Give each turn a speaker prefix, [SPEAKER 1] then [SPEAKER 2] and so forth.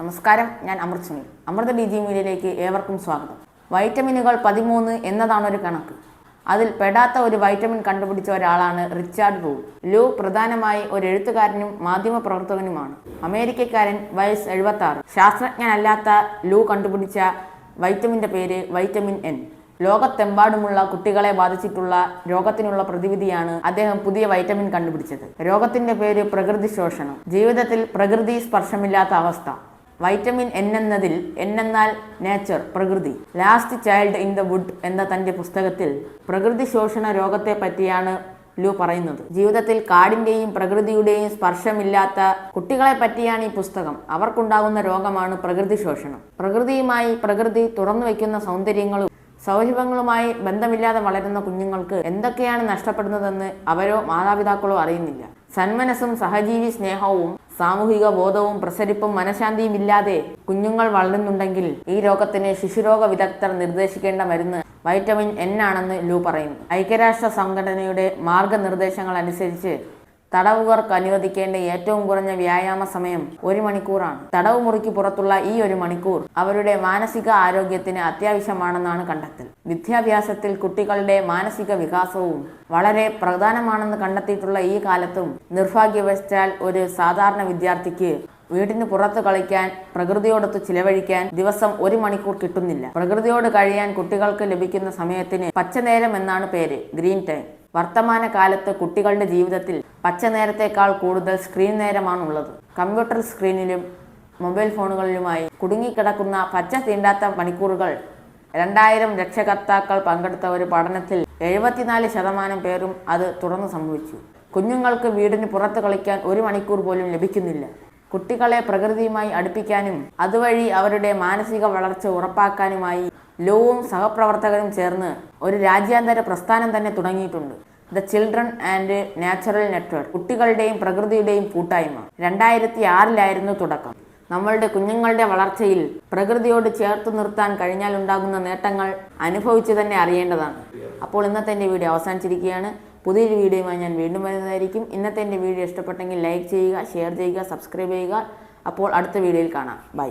[SPEAKER 1] നമസ്കാരം ഞാൻ Amrith Sunil. Amrita D G മീഡിയയിലേക്ക് ഏവർക്കും സ്വാഗതം. വൈറ്റമിനുകൾ പതിമൂന്ന് എന്നതാണ് ഒരു കണക്ക്. അതിൽ പെടാത്ത ഒരു വൈറ്റമിൻ കണ്ടുപിടിച്ച ഒരാളാണ് റിച്ചാർഡ് ലൂ ലൂ പ്രധാനമായി ഒരു എഴുത്തുകാരനും മാധ്യമപ്രവർത്തകനുമാണ്. അമേരിക്കക്കാരൻ വയസ്സ് എഴുപത്തി ആറ് ശാസ്ത്രജ്ഞനല്ലാത്ത ലൂ കണ്ടുപിടിച്ച വൈറ്റമിന്റെ പേര് വൈറ്റമിൻ എൻ. ലോകത്തെമ്പാടുമുള്ള കുട്ടികളെ ബാധിച്ചിട്ടുള്ള രോഗത്തിനുള്ള പ്രതിവിധിയാണ് അദ്ദേഹം പുതിയ വൈറ്റമിൻ കണ്ടുപിടിച്ചത്. രോഗത്തിന്റെ പേര് പ്രകൃതി ശോഷണം. ജീവിതത്തിൽ പ്രകൃതി സ്പർശമില്ലാത്ത അവസ്ഥ. വൈറ്റമിൻ എൻ എന്നതിൽ എൻ എന്നാൽ നേച്ചർ പ്രകൃതി. Last child in the wood എന്ന തന്റെ പുസ്തകത്തിൽ പ്രകൃതി ശോഷണ രോഗത്തെ പറ്റിയാണ് ലു പറയുന്നത്. ജീവിതത്തിൽ കാടിന്റെയും പ്രകൃതിയുടെയും സ്പർശമില്ലാത്ത കുട്ടികളെ പറ്റിയാണ് ഈ പുസ്തകം. അവർക്കുണ്ടാകുന്ന രോഗമാണ് പ്രകൃതി ശോഷണം. പ്രകൃതിയുമായി പ്രകൃതി തുറന്നു വയ്ക്കുന്ന സൗന്ദര്യങ്ങളും സൗരഭങ്ങളുമായി ബന്ധമില്ലാതെ വളരുന്ന കുഞ്ഞുങ്ങൾക്ക് എന്തൊക്കെയാണ് നഷ്ടപ്പെടുന്നതെന്ന് അവരോ മാതാപിതാക്കളോ അറിയുന്നില്ല. സന്മനസ്സും സഹജീവി സ്നേഹവും സാമൂഹിക ബോധവും പ്രസരിപ്പും മനഃശാന്തിയും ഇല്ലാതെ കുഞ്ഞുങ്ങൾ വളരുന്നുണ്ടെങ്കിൽ ഈ രോഗത്തിന് ശിശുരോഗ വിദഗ്ധർ നിർദ്ദേശിക്കേണ്ട മരുന്ന് വൈറ്റമിൻ എൻ ആണെന്ന് ലൂ പറയുന്നു. ഐക്യരാഷ്ട്ര സംഘടനയുടെ മാർഗനിർദ്ദേശങ്ങൾ അനുസരിച്ച് തടവുകാർക്ക് അനുവദിക്കേണ്ട ഏറ്റവും കുറഞ്ഞ വ്യായാമ സമയം ഒരു മണിക്കൂറാണ്. തടവ് മുറിക്ക് പുറത്തുള്ള ഈ ഒരു മണിക്കൂർ അവരുടെ മാനസിക ആരോഗ്യത്തിന് അത്യാവശ്യമാണെന്നാണ് കണ്ടെത്തൽ. വിദ്യാഭ്യാസത്തിൽ കുട്ടികളുടെ മാനസിക വികാസവും വളരെ പ്രധാനമാണെന്ന് കണ്ടെത്തിയിട്ടുള്ള ഈ കാലത്തും നിർഭാഗ്യവശാൽ ഒരു സാധാരണ വിദ്യാർത്ഥിക്ക് വീടിന് പുറത്ത് കളിക്കാൻ പ്രകൃതിയോടൊത്ത് ചിലവഴിക്കാൻ ദിവസം ഒരു മണിക്കൂർ കിട്ടുന്നില്ല. പ്രകൃതിയോട് കഴിയാൻ കുട്ടികൾക്ക് ലഭിക്കുന്ന സമയത്തിന് പച്ചനേരം എന്നാണ് പേര്. Green time. വർത്തമാന കാലത്ത് കുട്ടികളുടെ ജീവിതത്തിൽ പച്ച നേരത്തേക്കാൾ കൂടുതൽ സ്ക്രീൻ നേരമാണുള്ളത്. കമ്പ്യൂട്ടർ സ്ക്രീനിലും മൊബൈൽ ഫോണുകളിലുമായി കുടുങ്ങിക്കിടക്കുന്ന പച്ച തീണ്ടാത്ത മണിക്കൂറുകൾ രണ്ടായിരം രക്ഷകർത്താക്കൾ പങ്കെടുത്ത ഒരു പഠനത്തിൽ എഴുപത്തിനാല് ശതമാനം പേരും അത് തുറന്നു സംഭവിച്ചു കുഞ്ഞുങ്ങൾക്ക് വീടിന് പുറത്ത് കളിക്കാൻ ഒരു മണിക്കൂർ പോലും ലഭിക്കുന്നില്ല. കുട്ടികളെ പ്രകൃതിയുമായി അടുപ്പിക്കാനും അതുവഴി അവരുടെ മാനസിക വളർച്ച ഉറപ്പാക്കാനുമായി ലോവും സഹപ്രവർത്തകരും ചേർന്ന് ഒരു രാജ്യാന്തര പ്രസ്ഥാനം തന്നെ തുടങ്ങിയിട്ടുണ്ട്. The children and natural network കുട്ടികളുടെയും പ്രകൃതിയുടെയും കൂട്ടായ്മ. രണ്ടായിരത്തി ആറിലായിരുന്നു തുടക്കം. നമ്മളുടെ കുഞ്ഞുങ്ങളുടെ വളർച്ചയിൽ പ്രകൃതിയോട് ചേർത്ത് നിർത്താൻ കഴിഞ്ഞാൽ ഉണ്ടാകുന്ന നേട്ടങ്ങൾ അനുഭവിച്ചു തന്നെ അറിയേണ്ടതാണ്. അപ്പോൾ ഇന്നത്തെ എന്റെ വീഡിയോ അവസാനിച്ചിരിക്കുകയാണ്. പുതിയൊരു വീഡിയോയുമായി ഞാൻ വീണ്ടും വരുന്നതായിരിക്കും. ഇന്നത്തെ എന്റെ വീഡിയോ ഇഷ്ടപ്പെട്ടെങ്കിൽ ലൈക്ക് ചെയ്യുക ഷെയർ ചെയ്യുക സബ്സ്ക്രൈബ് ചെയ്യുക. അപ്പോൾ അടുത്ത വീഡിയോയിൽ കാണാം. ബൈ.